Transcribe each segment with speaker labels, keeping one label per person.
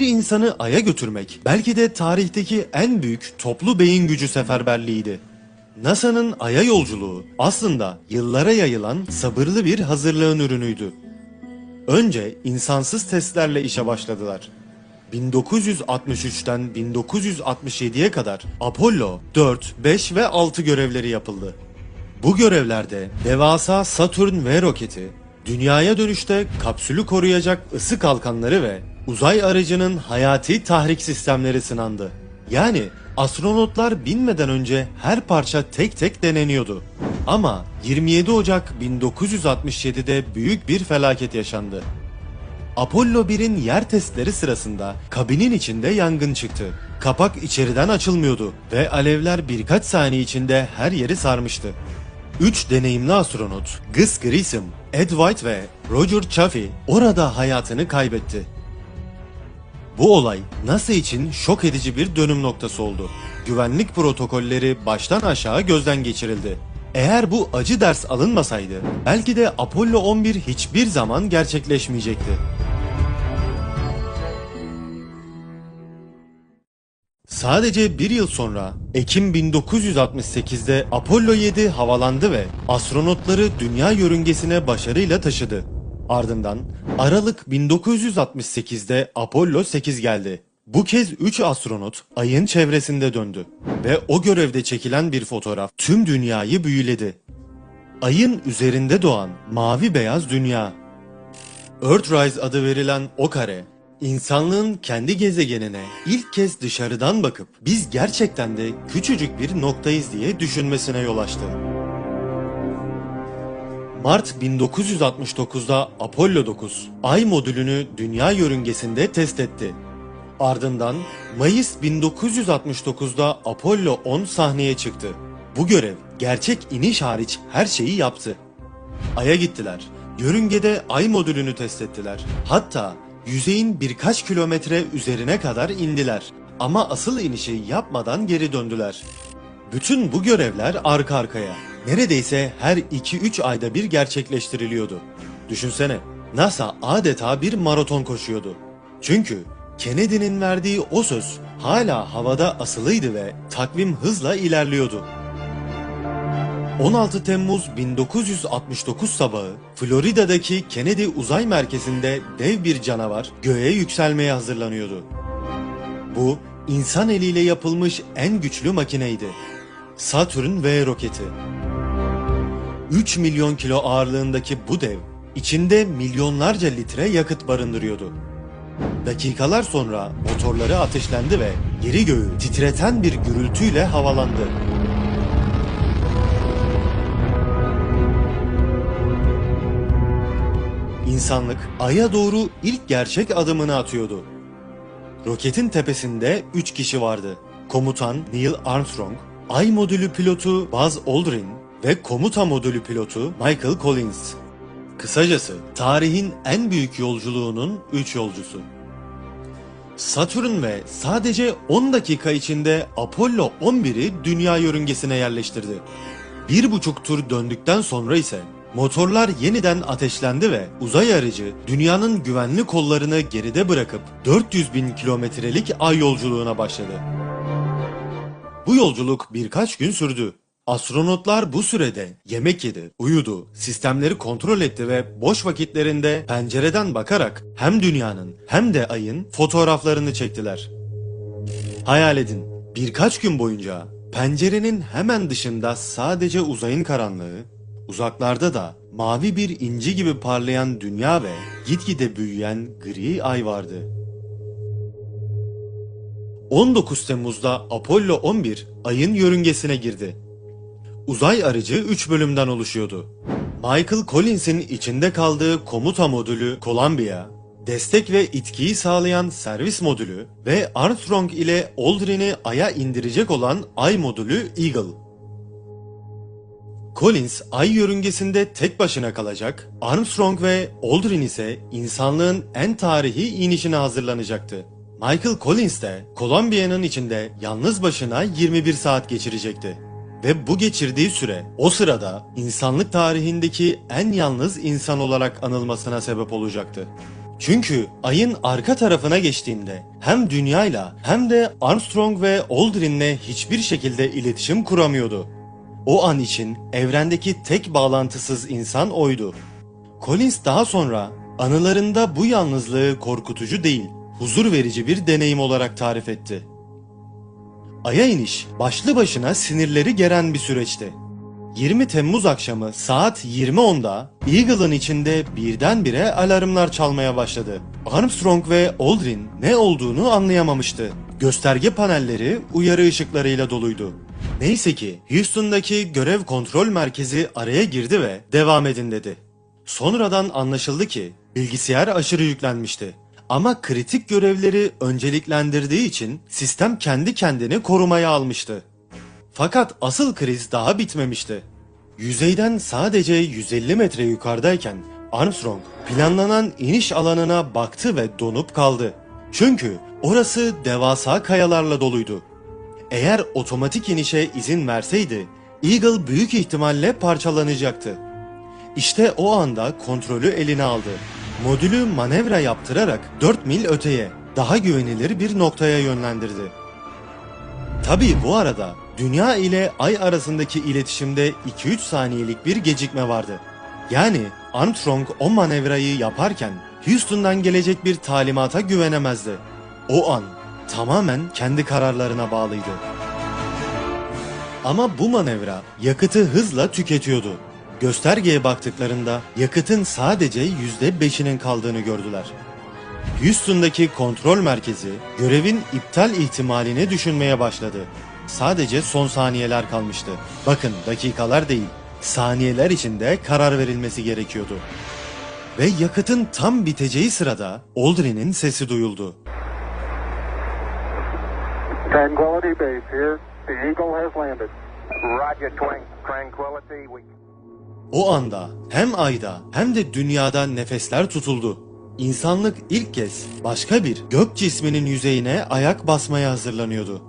Speaker 1: Bir insanı Ay'a götürmek belki de tarihteki en büyük toplu beyin gücü seferberliğiydi. NASA'nın Ay'a yolculuğu aslında yıllara yayılan sabırlı bir hazırlığın ürünüydü. Önce insansız testlerle işe başladılar. 1963'ten 1967'ye kadar Apollo 4, 5 ve 6 görevleri yapıldı. Bu görevlerde devasa Saturn V roketi, dünyaya dönüşte kapsülü koruyacak ısı kalkanları ve uzay aracının hayati tahrik sistemleri sınandı. Yani astronotlar binmeden önce her parça tek tek deneniyordu. Ama 27 Ocak 1967'de büyük bir felaket yaşandı. Apollo 1'in yer testleri sırasında kabinin içinde yangın çıktı. Kapak içeriden açılmıyordu ve alevler birkaç saniye içinde her yeri sarmıştı. Üç deneyimli astronot Gus Grissom, Ed White ve Roger Chaffee orada hayatını kaybetti. Bu olay NASA için şok edici bir dönüm noktası oldu. Güvenlik protokolleri baştan aşağı gözden geçirildi. Eğer bu acı ders alınmasaydı belki de Apollo 11 hiçbir zaman gerçekleşmeyecekti. Sadece bir yıl sonra Ekim 1968'de Apollo 7 havalandı ve astronotları dünya yörüngesine başarıyla taşıdı. Ardından Aralık 1968'de Apollo 8 geldi. Bu kez 3 astronot ayın çevresinde döndü ve o görevde çekilen bir fotoğraf tüm dünyayı büyüledi. Ayın üzerinde doğan mavi beyaz dünya. Earthrise adı verilen o kare, insanlığın kendi gezegenine ilk kez dışarıdan bakıp biz gerçekten de küçücük bir noktayız diye düşünmesine yol açtı. Mart 1969'da Apollo 9 Ay modülünü dünya yörüngesinde test etti. Ardından Mayıs 1969'da Apollo 10 sahneye çıktı. Bu görev gerçek iniş hariç her şeyi yaptı. Ay'a gittiler. Yörüngede Ay modülünü test ettiler. Hatta yüzeyin birkaç kilometre üzerine kadar indiler. Ama asıl inişi yapmadan geri döndüler. Bütün bu görevler arka arkaya. Neredeyse her 2-3 ayda bir gerçekleştiriliyordu. Düşünsene, NASA adeta bir maraton koşuyordu. Çünkü Kennedy'nin verdiği o söz hala havada asılıydı ve takvim hızla ilerliyordu. 16 Temmuz 1969 sabahı Florida'daki Kennedy Uzay Merkezi'nde dev bir canavar göğe yükselmeye hazırlanıyordu. Bu insan eliyle yapılmış en güçlü makineydi. Saturn V roketi. 3 milyon kilo ağırlığındaki bu dev içinde milyonlarca litre yakıt barındırıyordu. Dakikalar sonra motorları ateşlendi ve geri göğü titreten bir gürültüyle havalandı. İnsanlık Ay'a doğru ilk gerçek adımını atıyordu. Roketin tepesinde 3 kişi vardı. Komutan Neil Armstrong, Ay modülü pilotu Buzz Aldrin ve komuta modülü pilotu Michael Collins. Kısacası tarihin en büyük yolculuğunun 3 yolcusu. Satürn ve sadece 10 dakika içinde Apollo 11'i dünya yörüngesine yerleştirdi. Bir buçuk tur döndükten sonra ise motorlar yeniden ateşlendi ve uzay aracı dünyanın güvenli kollarını geride bırakıp 400 bin kilometrelik ay yolculuğuna başladı. Bu yolculuk birkaç gün sürdü. Astronotlar bu sürede yemek yedi, uyudu, sistemleri kontrol etti ve boş vakitlerinde pencereden bakarak hem dünyanın hem de ayın fotoğraflarını çektiler. Hayal edin, birkaç gün boyunca pencerenin hemen dışında sadece uzayın karanlığı, uzaklarda da mavi bir inci gibi parlayan dünya ve gitgide büyüyen gri ay vardı. 19 Temmuz'da Apollo 11 ayın yörüngesine girdi. Uzay aracı 3 bölümden oluşuyordu. Michael Collins'in içinde kaldığı komuta modülü Columbia, destek ve itkiyi sağlayan servis modülü ve Armstrong ile Aldrin'i Ay'a indirecek olan Ay modülü Eagle. Collins ay yörüngesinde tek başına kalacak, Armstrong ve Aldrin ise insanlığın en tarihi inişine hazırlanacaktı. Michael Collins de Columbia'nın içinde yalnız başına 21 saat geçirecekti. Ve bu geçirdiği süre o sırada insanlık tarihindeki en yalnız insan olarak anılmasına sebep olacaktı. Çünkü ayın arka tarafına geçtiğinde hem dünyayla hem de Armstrong ve Aldrin'le hiçbir şekilde iletişim kuramıyordu. O an için evrendeki tek bağlantısız insan oydu. Collins daha sonra anılarında bu yalnızlığı korkutucu değil, huzur verici bir deneyim olarak tarif etti. Ay'a iniş başlı başına sinirleri geren bir süreçti. 20 Temmuz akşamı saat 20.10'da Eagle'ın içinde birdenbire alarmlar çalmaya başladı. Armstrong ve Aldrin ne olduğunu anlayamamıştı. Gösterge panelleri uyarı ışıklarıyla doluydu. Neyse ki Houston'daki görev kontrol merkezi araya girdi ve devam edin dedi. Sonradan anlaşıldı ki bilgisayar aşırı yüklenmişti. Ama kritik görevleri önceliklendirdiği için sistem kendi kendini korumaya almıştı. Fakat asıl kriz daha bitmemişti. Yüzeyden sadece 150 metre yukarıdayken Armstrong planlanan iniş alanına baktı ve donup kaldı. Çünkü orası devasa kayalarla doluydu. Eğer otomatik inişe izin verseydi Eagle büyük ihtimalle parçalanacaktı. İşte o anda kontrolü eline aldı. Modülü manevra yaptırarak 4 mil öteye, daha güvenilir bir noktaya yönlendirdi. Tabii bu arada Dünya ile Ay arasındaki iletişimde 2-3 saniyelik bir gecikme vardı. Yani Armstrong o manevrayı yaparken Houston'dan gelecek bir talimata güvenemezdi. O an tamamen kendi kararlarına bağlıydı. Ama bu manevra yakıtı hızla tüketiyordu. Göstergeye baktıklarında yakıtın sadece %5'inin kaldığını gördüler. Houston'daki kontrol merkezi görevin iptal ihtimalini düşünmeye başladı. Sadece son saniyeler kalmıştı. Bakın dakikalar değil, saniyeler içinde karar verilmesi gerekiyordu. Ve yakıtın tam biteceği sırada Aldrin'in sesi duyuldu.
Speaker 2: Tranquility Base here. The Eagle has landed.
Speaker 3: Roger. Tranquility. We
Speaker 1: O anda hem ayda hem de dünyada nefesler tutuldu. İnsanlık ilk kez başka bir gök cisminin yüzeyine ayak basmaya hazırlanıyordu.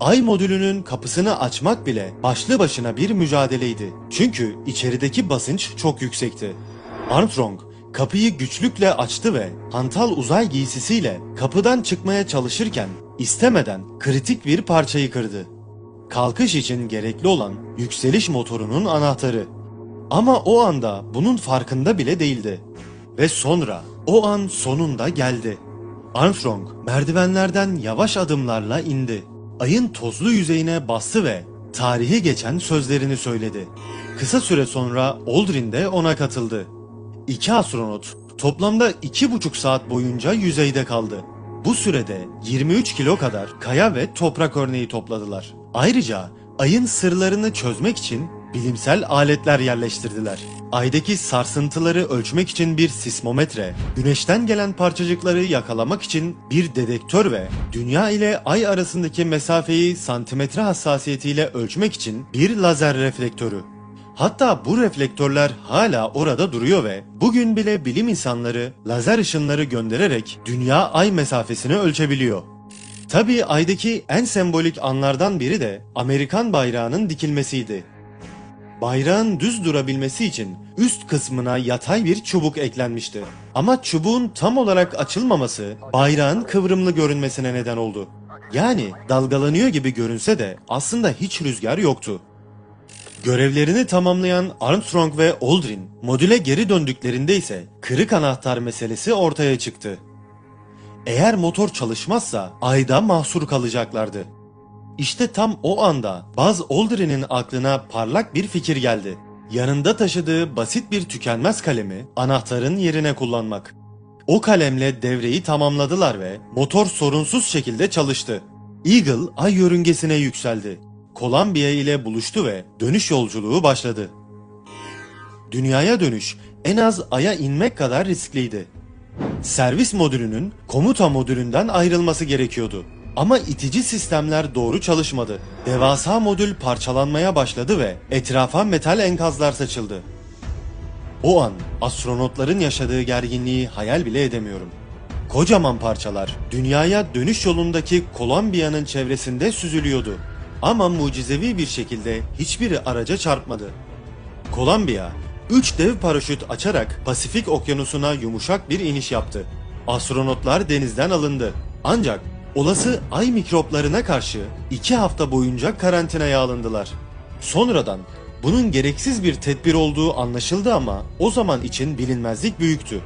Speaker 1: Ay modülünün kapısını açmak bile başlı başına bir mücadeleydi. Çünkü içerideki basınç çok yüksekti. Armstrong kapıyı güçlükle açtı ve hantal uzay giysisiyle kapıdan çıkmaya çalışırken istemeden kritik bir parçayı kırdı. Kalkış için gerekli olan yükseliş motorunun anahtarı. Ama o anda bunun farkında bile değildi. Ve sonra o an sonunda geldi. Armstrong merdivenlerden yavaş adımlarla indi. Ayın tozlu yüzeyine bastı ve tarihi geçen sözlerini söyledi. Kısa süre sonra Aldrin de ona katıldı. İki astronot toplamda iki buçuk saat boyunca yüzeyde kaldı. Bu sürede 23 kilo kadar kaya ve toprak örneği topladılar. Ayrıca ayın sırlarını çözmek için bilimsel aletler yerleştirdiler. Aydaki sarsıntıları ölçmek için bir sismometre, güneşten gelen parçacıkları yakalamak için bir dedektör ve dünya ile ay arasındaki mesafeyi santimetre hassasiyetiyle ölçmek için bir lazer reflektörü. Hatta bu reflektörler hala orada duruyor ve bugün bile bilim insanları lazer ışınları göndererek dünya ay mesafesini ölçebiliyor. Tabii aydaki en sembolik anlardan biri de Amerikan bayrağının dikilmesiydi. Bayrağın düz durabilmesi için üst kısmına yatay bir çubuk eklenmişti. Ama çubuğun tam olarak açılmaması bayrağın kıvrımlı görünmesine neden oldu. Yani dalgalanıyor gibi görünse de aslında hiç rüzgar yoktu. Görevlerini tamamlayan Armstrong ve Aldrin modüle geri döndüklerinde ise kırık anahtar meselesi ortaya çıktı. Eğer motor çalışmazsa ayda mahsur kalacaklardı. İşte tam o anda Buzz Aldrin'in aklına parlak bir fikir geldi. Yanında taşıdığı basit bir tükenmez kalemi anahtarın yerine kullanmak. O kalemle devreyi tamamladılar ve motor sorunsuz şekilde çalıştı. Eagle ay yörüngesine yükseldi. Columbia ile buluştu ve dönüş yolculuğu başladı. Dünyaya dönüş en az aya inmek kadar riskliydi. Servis modülünün komuta modülünden ayrılması gerekiyordu. Ama itici sistemler doğru çalışmadı. Devasa modül parçalanmaya başladı ve etrafa metal enkazlar saçıldı. O an astronotların yaşadığı gerginliği hayal bile edemiyorum. Kocaman parçalar dünyaya dönüş yolundaki Columbia'nın çevresinde süzülüyordu. Ama mucizevi bir şekilde hiçbiri araca çarpmadı. Columbia 3 dev paraşüt açarak Pasifik Okyanusu'na yumuşak bir iniş yaptı. Astronotlar denizden alındı. Ancak olası ay mikroplarına karşı 2 hafta boyunca karantinaya alındılar. Sonradan bunun gereksiz bir tedbir olduğu anlaşıldı ama o zaman için bilinmezlik büyüktü.